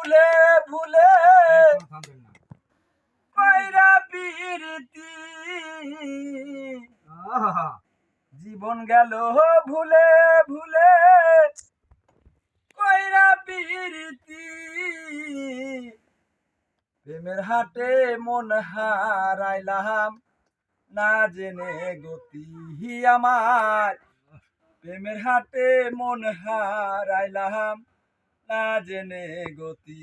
ভুলে ভুলে কইরা পিরিতি। জীবন গেল ভুলে ভুলে কইরা পিরিতি। প্রেমের হাটে মন হারাইলাম, না জেনে গতি আমার। প্রেমের হাটে মন হারাইলাম না জেনে গতি।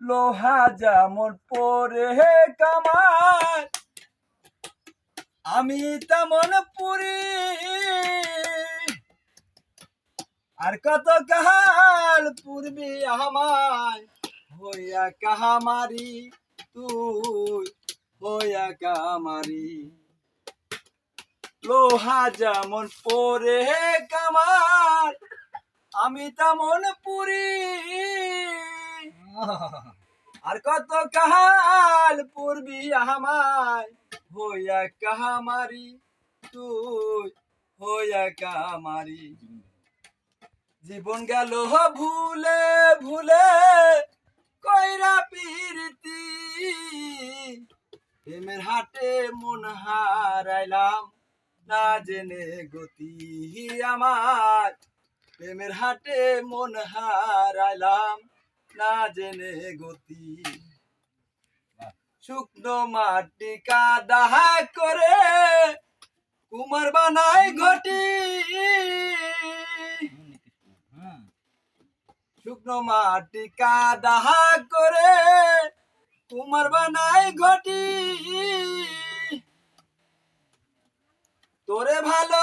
লোহা যেমন পরে কামার আমি তেমন পুরি। আর কত কাহাল পূর্বি আমায় হইয়া কাহামারি তুই হইয়া কামারি লোহা যেমন পরে কামার, আমি তেমন পুরি। আর কত কাহাল পূর্বি আমায়, হইয়া কাহামারি, তুই হইয়া কামারি জীবন গেল ভুলে ভুলে, কইরা পিরতি। প্রেমের হাটে মন হারাইলাম। না জেনে গতি আমার। প্রেমের হাটে মন হারাইলাম, না জেনে গতি। শুকনো মাটি কাদা করে, কুমার বানাই ঘটি। শুকনো মাটি কাদা করে, কুমার বানাই ঘটি তোরে ভালো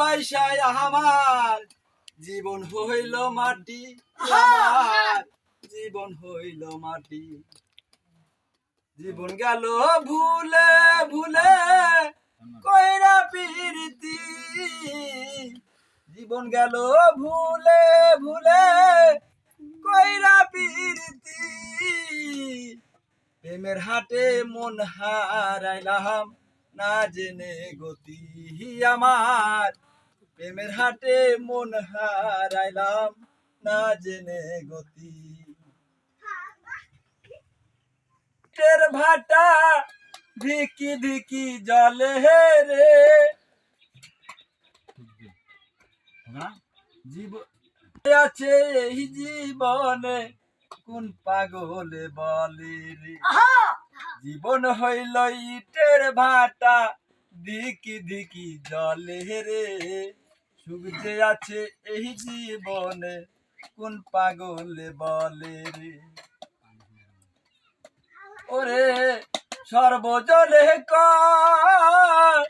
বাইসায় আমার জীবন হইল মাটি আমার জীবন হইল মাটি। জীবন গেল ভুলে ভুলে কইরা পিরিতি। জীবন গেল ভুলে ভুলে কইরা পিরিতি। প্রেমের হাটে মন হারাইলাম না জেনে গতি আমার। প্রেমের হাটে মন হারাইলাম না জেনে গতি। ভাটা ধিকি ধিকি জলে রে। জীবন আছে এই জীবনে কোন পাগলে বলে রে? জীবন হইল ইটের ভাটা। দিকি দিকি জলে রে যে আছে এই জীবনে। কোন পাগলে বলে রে? ওরে সর্বজলে কুখ